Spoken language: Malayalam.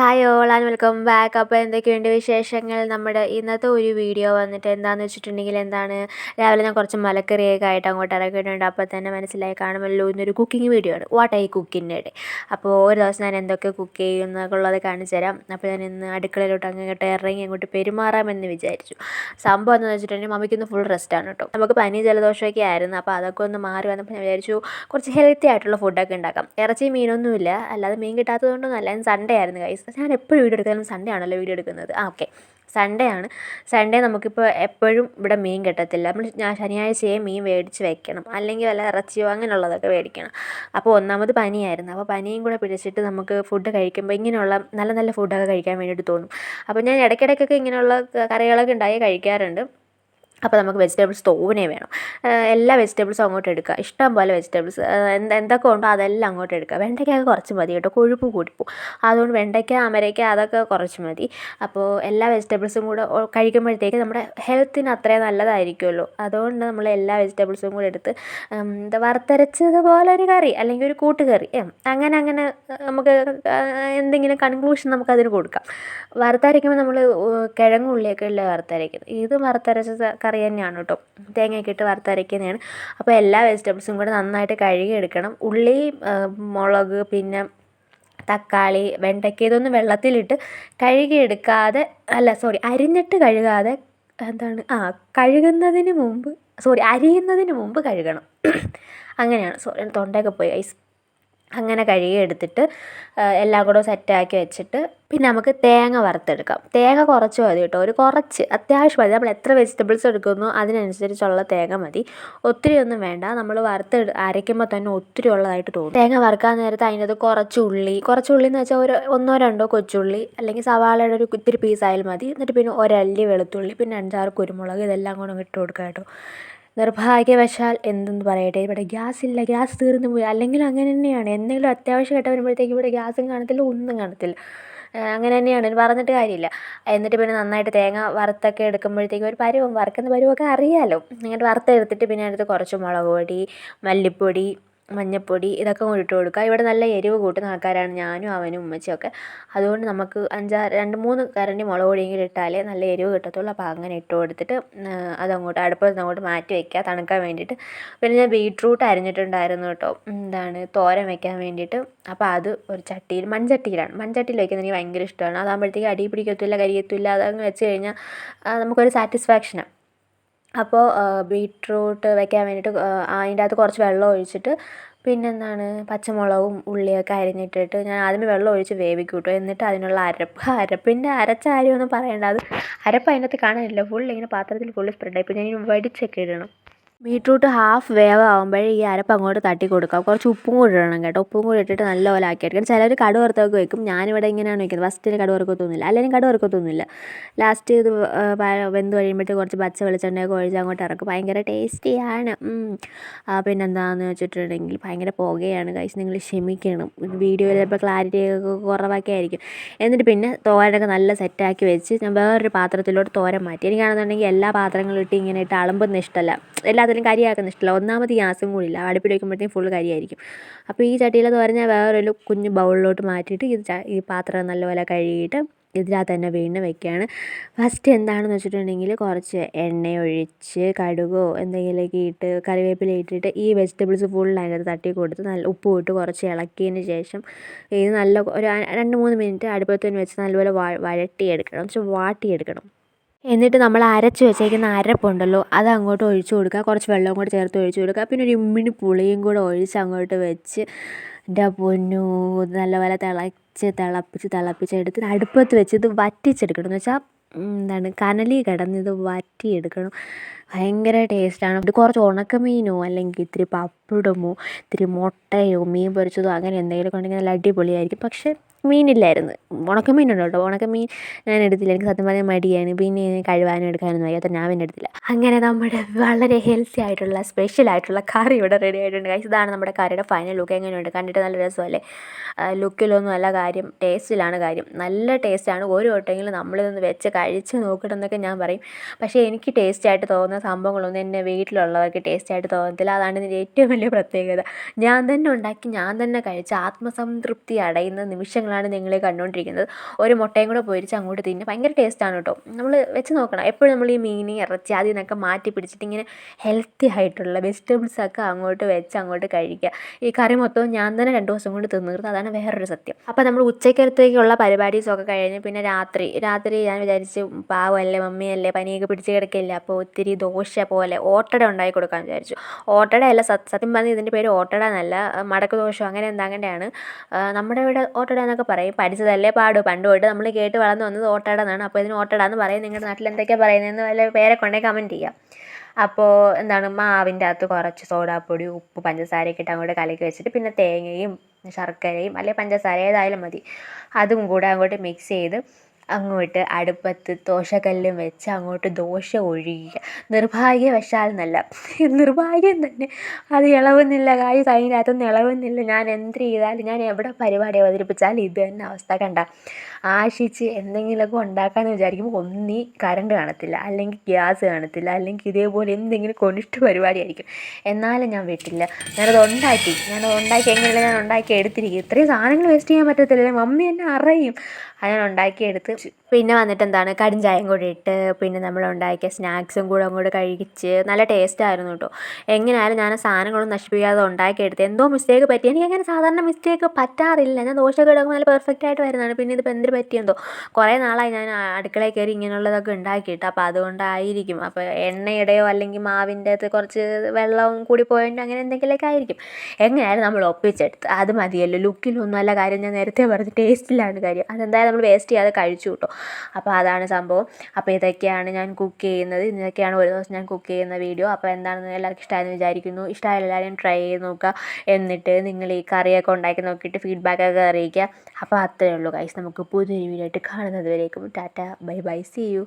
Hi all and welcome back അപ്പോൾ എന്തൊക്കെയുണ്ട് വിശേഷങ്ങൾ? നമ്മുടെ ഇന്നത്തെ ഒരു വീഡിയോ വന്നിട്ട് എന്താണെന്ന് വെച്ചിട്ടുണ്ടെങ്കിൽ എന്താണ്? രാവിലെ ഞാൻ കുറച്ച് മലക്കറിയൊക്കെ ആയിട്ട് അങ്ങോട്ട് ഇറക്കിയിട്ടുണ്ട് അപ്പോൾ തന്നെ മനസ്സിലായി കാണുമല്ലോ ഇന്നൊരു കുക്കിംഗ് വീഡിയോ ആണ്. വാട്ട് ഐ കുക്കിന്റെ ഇടെ അപ്പോൾ ഒരു ദിവസം ഞാൻ എന്തൊക്കെ കുക്ക് ചെയ്യുന്നതൊക്കെയുള്ളത് കാണിച്ചു തരാം. അപ്പോൾ ഞാൻ ഇന്ന് അടുക്കളയിലോട്ട് അങ്ങോട്ട് ഇറങ്ങി അങ്ങോട്ട് പെരുമാറാമെന്ന് വിചാരിച്ചു. സംഭവം എന്താണെന്ന് വെച്ചിട്ടുണ്ടെങ്കിൽ മമ്മിക്ക് ഇന്ന് ഫുൾ ആണ് കേട്ടോ നമുക്ക് പനി ജലദോഷമൊക്കെ ആയിരുന്നു. അപ്പോൾ അതൊക്കെ ഒന്ന് മാറി വന്നപ്പോൾ ഞാൻ വിചാരിച്ചു കുറച്ച് ഹെൽത്തി ആയിട്ടുള്ള ഫുഡൊക്കെ ഉണ്ടാക്കാം. ഇറച്ചി മീനൊന്നുമില്ല. അല്ലാതെ മീൻ കിട്ടാത്തതുകൊണ്ടൊന്നല്ല സൺഡേ ആയിരുന്നു കൈസ് ഞാൻ എപ്പോഴും വീഡിയോ എടുക്കാനും സൺഡേ ആണല്ലോ വീഡിയോ എടുക്കുന്നത്. ആ ഓക്കെ സൺഡേ ആണ്. സൺഡേ നമുക്കിപ്പോൾ എപ്പോഴും ഇവിടെ മീൻ കിട്ടത്തില്ല. നമ്മൾ ഞാൻ ശനിയാഴ്ചയെ മീൻ മേടിച്ച് വെക്കണം. അല്ലെങ്കിൽ വല്ല ഇറച്ചിയോ അങ്ങനെയുള്ളതൊക്കെ മേടിക്കണം അപ്പോൾ ഒന്നാമത് പനിയായിരുന്നു. അപ്പോൾ പനിയും കൂടെ പിടിച്ചിട്ട് നമുക്ക് ഫുഡ് കഴിക്കുമ്പോൾ ഇങ്ങനെയുള്ള നല്ല നല്ല ഫുഡൊക്കെ കഴിക്കാൻ വേണ്ടിയിട്ട് തോന്നും. അപ്പോൾ ഞാൻ ഇടയ്ക്കിടയ്ക്കൊക്കെ ഇങ്ങനെയുള്ള കറികളൊക്കെ ഉണ്ടായി കഴിക്കാറുണ്ട്. അപ്പോൾ നമുക്ക് വെജിറ്റബിൾസ് തോനെ വേണം. എല്ലാ വെജിറ്റബിൾസും അങ്ങോട്ട് എടുക്കുക. ഇഷ്ടം പോലെ വെജിറ്റബിൾസ് എന്ത് എന്തൊക്കെ ഉണ്ടോ അതെല്ലാം അങ്ങോട്ട് എടുക്കുക. വെണ്ടയ്ക്കൊക്കെ കുറച്ച് മതി കേട്ടോ. കൊഴുപ്പ് കൂടിപ്പോവും അതുകൊണ്ട് വെണ്ടയ്ക്ക അമരയ്ക്ക അതൊക്കെ കുറച്ച് മതി. അപ്പോൾ എല്ലാ വെജിറ്റബിൾസും കൂടെ കഴിക്കുമ്പോഴത്തേക്ക് നമ്മുടെ ഹെൽത്തിന് അത്രയും നല്ലതായിരിക്കുമല്ലോ അതുകൊണ്ട് നമ്മൾ എല്ലാ വെജിറ്റബിൾസും കൂടെ എടുത്ത് എന്താ വറുത്തരച്ചതുപോലെ ഒരു കറി അല്ലെങ്കിൽ ഒരു കൂട്ടുകറി അങ്ങനെ അങ്ങനെ നമുക്ക് എന്തെങ്കിലും കൺക്ലൂഷൻ നമുക്കതിന് കൊടുക്കാം. വറുത്തരയ്ക്കുമ്പോൾ നമ്മൾ കിഴങ്ങുള്ളിയൊക്കെ ഉള്ള വറുത്തരയ്ക്കുന്നത്? ഇത് വറുത്തരച്ച കറി തന്നെയാണ് കേട്ടോ. തേങ്ങയൊക്കെ ഇട്ട് വറുത്തരയ്ക്കുന്നതാണ്. അപ്പോൾ എല്ലാ വെജിറ്റബിൾസും കൂടെ നന്നായിട്ട് കഴുകി എടുക്കണം ഉള്ളി മുളക് പിന്നെ തക്കാളി വെണ്ടയ്ക്ക ഇതൊന്നും വെള്ളത്തിലിട്ട് കഴുകിയെടുക്കാതെ അല്ല സോറി അരിഞ്ഞിട്ട് കഴുകാതെ എന്താണ് ആ കഴുകുന്നതിന് മുമ്പ് സോറി അരിയുന്നതിന് മുമ്പ് കഴുകണം. അങ്ങനെയാണ്. സോറി തൊണ്ടയൊക്കെ പോയി ഐസ് അങ്ങനെ കഴുകി എടുത്തിട്ട് എല്ലാം കൂടെ സെറ്റാക്കി വെച്ചിട്ട് പിന്നെ നമുക്ക് തേങ്ങ വറുത്തെടുക്കാം. തേങ്ങ കുറച്ച് മതി കേട്ടോ. ഒരു കുറച്ച് അത്യാവശ്യം മതി. നമ്മൾ എത്ര വെജിറ്റബിൾസ് എടുക്കുന്നു അതിനനുസരിച്ചുള്ള തേങ്ങ മതി. ഒത്തിരി ഒന്നും വേണ്ട. നമ്മൾ വറുത്ത് അരയ്ക്കുമ്പോൾ തന്നെ ഒത്തിരി ഉള്ളതായിട്ട് തോന്നും. തേങ്ങ വറുക്കാൻ നേരത്ത് അതിനകത്ത് കുറച്ച് ഉള്ളി. കുറച്ച് ഉള്ളി എന്ന് വെച്ചാൽ ഒരു ഒന്നോ രണ്ടോ കൊച്ചുള്ളി അല്ലെങ്കിൽ സവാളയുടെ ഒരു ഇത്തിരി പീസായാലും മതി. എന്നിട്ട് പിന്നെ ഒരല്ലി വെളുത്തുള്ളി പിന്നെ അഞ്ചാറ് കുരുമുളക് ഇതെല്ലാം കൂടെ ഇട്ട് കൊടുക്കാം കേട്ടോ. നിർഭാഗ്യവശാൽ എന്തെന്ന് പറയട്ടെ. ഇവിടെ ഗ്യാസ് ഇല്ല ഗ്യാസ് തീർന്നു പോയി. അല്ലെങ്കിൽ അങ്ങനെ തന്നെയാണ്. എന്തെങ്കിലും അത്യാവശ്യം ഘട്ടം വരുമ്പോഴത്തേക്കും ഇവിടെ ഗ്യാസും കാണത്തില്ല ഒന്നും കാണത്തില്ല. അങ്ങനെ തന്നെയാണ്. പറഞ്ഞിട്ട് കാര്യമില്ല. എന്നിട്ട് പിന്നെ നന്നായിട്ട് തേങ്ങ വറുത്തൊക്കെ എടുക്കുമ്പോഴത്തേക്കും ഒരു പരുവം വറുക്കുന്ന പരുവമൊക്കെ അറിയാമല്ലോ എന്നിട്ട് വറുത്തെടുത്തിട്ട് പിന്നെ അതിനകത്ത് കുറച്ച് മുളക് പൊടി മല്ലിപ്പൊടി മഞ്ഞൾപ്പൊടി ഇതൊക്കെ ഇട്ട് കൊടുക്കുക. ഇവിടെ നല്ല എരിവ് കൂട്ടുന്ന ആൾക്കാരാണ് ഞാനും അവനും ഉമ്മച്ചിയൊക്കെ അതുകൊണ്ട് നമുക്ക് അഞ്ചാറ് രണ്ട് മൂന്ന് കരണ്ടി മുളക് പൊടിയെങ്കിലും ഇട്ടാലേ നല്ല എരിവ് കിട്ടത്തുള്ളൂ. അപ്പോൾ അങ്ങനെ ഇട്ട് കൊടുത്തിട്ട് അതങ്ങോട്ട് അടുപ്പത്ത് അങ്ങോട്ട് മാറ്റി വയ്ക്കുക തണുക്കാൻ വേണ്ടിയിട്ട്. പിന്നെ ഞാൻ ബീട്രൂട്ട് അരിഞ്ഞിട്ടുണ്ടായിരുന്നു കേട്ടോ. എന്താണ് തോരൻ വയ്ക്കാൻ വേണ്ടിയിട്ട്. അപ്പോൾ അത് ഒരു ചട്ടിയിൽ മൺചട്ടിയിലാണ്. മൺചട്ടിയിൽ വയ്ക്കുന്നത് എനിക്ക് ഭയങ്കര ഇഷ്ടമാണ്. അതാകുമ്പോഴത്തേക്ക് അടി പിടിക്കത്തില്ല കരിയത്തില്ല. അതങ്ങ് വെച്ച് കഴിഞ്ഞാൽ നമുക്കൊരു സാറ്റിസ്ഫാക്ഷനാണ്. അപ്പോൾ ബീട്രൂട്ട് വെക്കാൻ വേണ്ടിയിട്ട് അതിന്റെ അകത്ത് കുറച്ച് വെള്ളം ഒഴിച്ചിട്ട് പിന്നെന്താണ് പച്ചമുളകും ഉള്ളിയൊക്കെ അരിഞ്ഞിട്ടിട്ട് ഞാൻ ആദ്യമേ വെള്ളം ഒഴിച്ച് വേവിക്കും കേട്ടോ എന്നിട്ട് അതിനുള്ള അരപ്പ് അരപ്പിന്റെ അരച്ച കാര്യമൊന്നും പറയണ്ട. അത് അരപ്പ് അതിനകത്ത് കാണാനില്ല. ഫുൾ ഇങ്ങനെ പാത്രത്തിൽ ഫുള്ള് സ്പ്രെഡായി പിന്നെ ഞാൻ വടിച്ചൊക്കെ ഇടണം. ബീട്രൂട്ട് ഹാഫ് വേവ് ആകുമ്പോഴേ ഈ അരപ്പ് അങ്ങോട്ട് തട്ടി കൊടുക്കാം കുറച്ച് ഉപ്പും കൂടി ഇടണം കേട്ടോ. ഉപ്പും കൂടി ഇട്ടിട്ട് നല്ലപോലെ ആക്കി എടുക്കണം ചിലർ കടുക് വറുത്തൊക്കെ വെക്കും. ഞാനിവിടെ ഇങ്ങനെയാണ് വെക്കുന്നത്. ഫസ്റ്റിന് കടുക് വറുക്കത്തൊന്നുമില്ല. അല്ലെങ്കിൽ കടുക് വറുക്കത്തൊന്നുമില്ല. ലാസ്റ്റ് ഇത് വെന്ത് കഴിയുമ്പോഴത്തേക്ക് കുറച്ച് പച്ച വെളിച്ചെണ്ണയൊക്കെ ഒഴിച്ച് അങ്ങോട്ട് ഇറക്കും. ഭയങ്കര ടേസ്റ്റിയാണ് പിന്നെന്താണെന്ന് വെച്ചിട്ടുണ്ടെങ്കിൽ ഭയങ്കര പുകയാണ്. കഴിച്ച് നിങ്ങൾ ക്ഷമിക്കണം. വീഡിയോയിൽ ചിലപ്പോൾ ക്ലാരിറ്റി ഒക്കെ കുറവൊക്കെ ആയിരിക്കും. എന്നിട്ട് പിന്നെ തോരനൊക്കെ നല്ല സെറ്റാക്കി വെച്ച് ഞാൻ വേറൊരു പാത്രത്തിലോട്ട് തോരൻ മാറ്റി. എനിക്കാണെന്നുണ്ടെങ്കിൽ എല്ലാ പാത്രങ്ങളും ഇട്ട് ഇങ്ങനെ ഇട്ട് അളമ്പുന്ന ഇഷ്ടമല്ല എല്ലാ അതിലും കരിയാക്കുന്ന ഇഷ്ടമല്ല. ഒന്നാമത് ഗ്യാസും കൂടി ഇല്ല അടുപ്പിൽ വയ്ക്കുമ്പോഴത്തേക്കും ഫുൾ കരിയായിരിക്കും അപ്പോൾ ഈ ചട്ടിയിലെന്ന് പറഞ്ഞാൽ ഞാൻ വേറൊരു കുഞ്ഞ് ബൗളിലോട്ട് മാറ്റിയിട്ട് ഇത് ഈ പാത്രം നല്ലപോലെ കഴുകിയിട്ട് ഇതിനകത്ത് തന്നെ വീണ്ടും വെക്കുകയാണ്. ഫസ്റ്റ് എന്താണെന്ന് വെച്ചിട്ടുണ്ടെങ്കിൽ കുറച്ച് എണ്ണ ഒഴിച്ച് കടുകോ എന്തെങ്കിലുമൊക്കെ ഇട്ട് കറിവേപ്പില ഇട്ടിട്ട് ഈ വെജിറ്റബിൾസ് ഫുൾ അതിനകത്ത് തട്ടി കൊടുത്ത് നല്ല ഉപ്പ് ഇട്ട് കുറച്ച് ഇളക്കിയതിന് ശേഷം ഇത് നല്ല ഒരു രണ്ട് മൂന്ന് മിനിറ്റ് അടുപ്പത്ത് വെച്ച് നല്ലപോലെ വഴട്ടിയെടുക്കണം. എന്ന് വെച്ചാൽ വാട്ടിയെടുക്കണം. എന്നിട്ട് നമ്മൾ അരച്ച് വെച്ചേക്കുന്ന അരപ്പുണ്ടല്ലോ അത് അങ്ങോട്ട് ഒഴിച്ച് കൊടുക്കുക. കുറച്ച് വെള്ളം കൂടി ചേർത്ത് ഒഴിച്ച് കൊടുക്കുക. പിന്നെ ഒരു ഇമ്മിണി പുളിയും കൂടെ ഒഴിച്ച് അങ്ങോട്ട് വെച്ച് എന്റെ പൊന്നു നല്ലപോലെ തിളച്ച് തിളപ്പിച്ച് തിളപ്പിച്ച് എടുത്ത് അടുപ്പത്ത് വെച്ച് ഇത് വറ്റിച്ചെടുക്കണം. എന്ന് വെച്ചാൽ എന്താണ് കനലി കിടന്ന് ഇത് വറ്റിയെടുക്കണം. ഭയങ്കര ടേസ്റ്റാണ് ഇത് കുറച്ച് ഉണക്കമീനോ അല്ലെങ്കിൽ ഇത്തിരി പപ്പടമോ ഇത്തിരി മുട്ടയോ മീൻ പൊരിച്ചതോ അങ്ങനെ എന്തെങ്കിലുമൊക്കെ ഉണ്ടെങ്കിൽ നല്ല അടിപൊളിയായിരിക്കും. പക്ഷേ മീനില്ലായിരുന്നു. ഉണക്കമീനുണ്ട് കേട്ടോ? ഉണക്കമീൻ ഞാൻ എടുത്തില്ല. എനിക്ക് സത്യം പറഞ്ഞാൽ മടിയാണ്. പിന്നെ കഴിവാനും എടുക്കാനൊന്നും വയ്യാത്ത ഞാൻ പിന്നെ എടുത്തില്ല. അങ്ങനെ നമ്മുടെ വളരെ ഹെൽത്തി ആയിട്ടുള്ള സ്പെഷ്യൽ ആയിട്ടുള്ള കറി ഇവിടെ റെഡി ആയിട്ടുണ്ട്. കഴിച്ച് ഇതാണ് നമ്മുടെ കറിയുടെ ഫൈനൽ ലുക്ക് എങ്ങനെയുണ്ട്? കണ്ടിട്ട് നല്ല രസമല്ലേ? ലുക്കിലൊന്നും അല്ല കാര്യം. ടേസ്റ്റിലാണ് കാര്യം. നല്ല ടേസ്റ്റാണ് ഒരു വട്ടമെങ്കിലും നമ്മളിതൊന്ന് വെച്ച് കഴിച്ച് നോക്കണമെന്നൊക്കെ ഞാൻ പറയും. പക്ഷേ എനിക്ക് ടേസ്റ്റ് ആയിട്ട് തോന്നുന്ന സംഭവങ്ങളൊന്നും എന്റെ വീട്ടിലുള്ളവർക്ക് ടേസ്റ്റ് ആയിട്ട് തോന്നത്തില്ല. അതാണ് ഇതിന്റെ ഏറ്റവും വലിയ പ്രത്യേകത. ഞാൻ തന്നെ ഉണ്ടാക്കി ഞാൻ തന്നെ കഴിച്ച് ആത്മസംതൃപ്തി അടയുന്ന നിമിഷങ്ങൾ വിശേഷങ്ങളാണ് നിങ്ങൾ കണ്ടുകൊണ്ടിരിക്കുന്നത് ഒരു മുട്ടയും കൂടെ പൊരിച്ച് അങ്ങോട്ട് തിന്നെ ഭയങ്കര ടേസ്റ്റാണ് കേട്ടോ നമ്മൾ വെച്ച് നോക്കണം. എപ്പോഴും നമ്മൾ ഈ മീൻ ഇറച്ചി അതിൽ നിന്നൊക്കെ മാറ്റി പിടിച്ചിട്ട് ഇങ്ങനെ ഹെൽത്തി ആയിട്ടുള്ള വെജിറ്റബിൾസൊക്കെ അങ്ങോട്ട് വെച്ച് അങ്ങോട്ട് കഴിക്കുക. ഈ കറി മൊത്തവും ഞാൻ തന്നെ രണ്ട് ദിവസം കൊണ്ട് തിന്നിരുന്നത് അതാണ് വേറൊരു സത്യം. അപ്പോൾ നമ്മൾ ഉച്ചക്കലത്തേക്കുള്ള പരിപാടീസൊക്കെ കഴിഞ്ഞ് പിന്നെ രാത്രി രാത്രി ഞാൻ വിചാരിച്ച് പാവമല്ലേ മമ്മിയല്ലേ പനിയൊക്കെ പിടിച്ച് കിടക്കില്ല അപ്പോൾ ഒത്തിരി ദോശ പോലെ ഓട്ടട ഉണ്ടാക്കി കൊടുക്കാൻ വിചാരിച്ചു. ഓട്ടട അല്ല സത്യം പറഞ്ഞാൽ ഇതിന്റെ പേര് ഓട്ടട എന്നല്ല മടക്ക് അങ്ങനെ എന്താ അങ്ങനെയാണ് നമ്മുടെ ഇവിടെ ഓട്ടട എന്നൊക്കെ പറയും. പഠിച്ചതല്ലേ പാടു. പണ്ട് തൊട്ട് നമ്മൾ കേട്ട് വളർന്നു വന്നത് ഓട്ടട എന്നാണ്. അപ്പോൾ ഇതിന് ഓട്ടട എന്ന് പറയും. നിങ്ങളുടെ നാട്ടിൽ എന്തൊക്കെയാണ് പറയുന്നതെന്ന് വല്ല പേരെ കൊണ്ടേ കമന്റ് ചെയ്യാം. അപ്പോൾ എന്താണ്? മാവിന്റെ അകത്ത് കുറച്ച് സോഡാപ്പൊടി ഉപ്പ് പഞ്ചസാരയൊക്കെ ഇട്ട് അങ്ങോട്ട് കലക്കി വെച്ചിട്ട് പിന്നെ തേങ്ങയും ശർക്കരയും അല്ലെങ്കിൽ പഞ്ചസാര ഏതായാലും മതി. അതും കൂടെ അങ്ങോട്ട് മിക്സ് ചെയ്ത് അങ്ങോട്ട് അടുപ്പത്ത് ദോശക്കല്ലും വെച്ച് അങ്ങോട്ട് ദോശ ഒഴിയുക. നിർഭാഗ്യവശാൽ എന്നല്ല നിർഭാഗ്യം തന്നെ. അത് ഇളവുന്നില്ല. കായ് അതിനകത്തൊന്നും ഇളവുന്നില്ല. ഞാൻ എന്ത് ചെയ്താലും ഞാൻ എവിടെ പരിപാടി അവതരിപ്പിച്ചാലും ഇത് തന്നെ അവസ്ഥ കണ്ട. ആശിച്ച് എന്തെങ്കിലുമൊക്കെ ഉണ്ടാക്കാമെന്ന് വിചാരിക്കുമ്പോൾ ഒന്നീ കറണ്ട് കാണത്തില്ല. അല്ലെങ്കിൽ ഗ്യാസ് കാണത്തില്ല. അല്ലെങ്കിൽ ഇതേപോലെ എന്തെങ്കിലും കൊനിഷ്ഠ പരിപാടിയായിരിക്കും. എന്നാലും ഞാൻ വിട്ടില്ല. ഞാനത് ഉണ്ടാക്കി. ഞാനത് ഉണ്ടാക്കി എങ്ങനെയല്ല ഞാൻ ഉണ്ടാക്കി എടുത്തിരിക്കും ഇത്രയും സാധനങ്ങൾ വേസ്റ്റ് ചെയ്യാൻ പറ്റത്തില്ല മമ്മി എന്നെ അറിയും. ഞാൻ ഉണ്ടാക്കിയെടുത്ത് പിന്നെ വന്നിട്ട് എന്താണ് കടും ചായയും കൂടി ഇട്ട് പിന്നെ നമ്മൾ ഉണ്ടാക്കിയ സ്നാക്സും കൂടെ അങ്ങോട്ട് കഴിച്ച് നല്ല ടേസ്റ്റ് ആയിരുന്നു കേട്ടോ എങ്ങനെയായാലും ഞാൻ സാധനങ്ങളൊന്നും നശിപ്പിക്കാതെ ഉണ്ടാക്കിയെടുത്ത് എന്തോ മിസ്റ്റേക്ക് പറ്റി. എനിക്ക് അങ്ങനെ സാധാരണ മിസ്റ്റേക്ക് പറ്റാറില്ല. ഞാൻ ദോശയൊക്കെ കിടക്കുമ്പോൾ നല്ല പെർഫെക്റ്റ് ആയിട്ട് വരുന്നതാണ്. പിന്നെ ഇതിപ്പോൾ എന്തിന് പറ്റിയെന്തോ കുറേ നാളായി ഞാൻ അടുക്കളയിൽ കയറി ഇങ്ങനെയുള്ളതൊക്കെ ഉണ്ടാക്കിയിട്ട്. അപ്പോൾ അതുകൊണ്ടായിരിക്കും അപ്പോൾ എണ്ണയുടെയോ അല്ലെങ്കിൽ മാവിന്റെ അകത്ത് കുറച്ച് വെള്ളവും കൂടി പോയിട്ട് അങ്ങനെ എന്തെങ്കിലുമൊക്കെ ആയിരിക്കും. എങ്ങനെയായാലും നമ്മൾ ഒപ്പിച്ചെടുത്ത്. അത് മതിയല്ലോ. ലുക്കിലൊന്നും അല്ല കാര്യം. ഞാൻ നേരത്തെ പറഞ്ഞു ടേസ്റ്റിലാണ് കാര്യം. അതെന്തായാലും നമ്മൾ വേസ്റ്റ് ചെയ്യാതെ കഴിച്ചു കേട്ടോ അപ്പോൾ അതാണ് സംഭവം. അപ്പോൾ ഇതൊക്കെയാണ് ഞാൻ കുക്ക് ചെയ്യുന്നത്. ഇതൊക്കെയാണ് ഒരു ദിവസം ഞാൻ കുക്ക് ചെയ്യുന്ന വീഡിയോ അപ്പോൾ എന്താണെന്ന് എല്ലാവർക്കും ഇഷ്ടമായെന്ന് വിചാരിക്കുന്നു. ഇഷ്ടമായ എല്ലാവരും ട്രൈ ചെയ്ത് നോക്കുക. എന്നിട്ട് നിങ്ങൾ ഈ കറിയൊക്കെ ഉണ്ടാക്കി നോക്കിയിട്ട് ഫീഡ്ബാക്കൊക്കെ അറിയിക്കുക. അപ്പോൾ അത്രയേ ഉള്ളൂ കൈസ് നമുക്ക് പുതിയൊരു വീഡിയോ ആയിട്ട് കാണുന്നത് വരേക്കും. Tata bye bye see you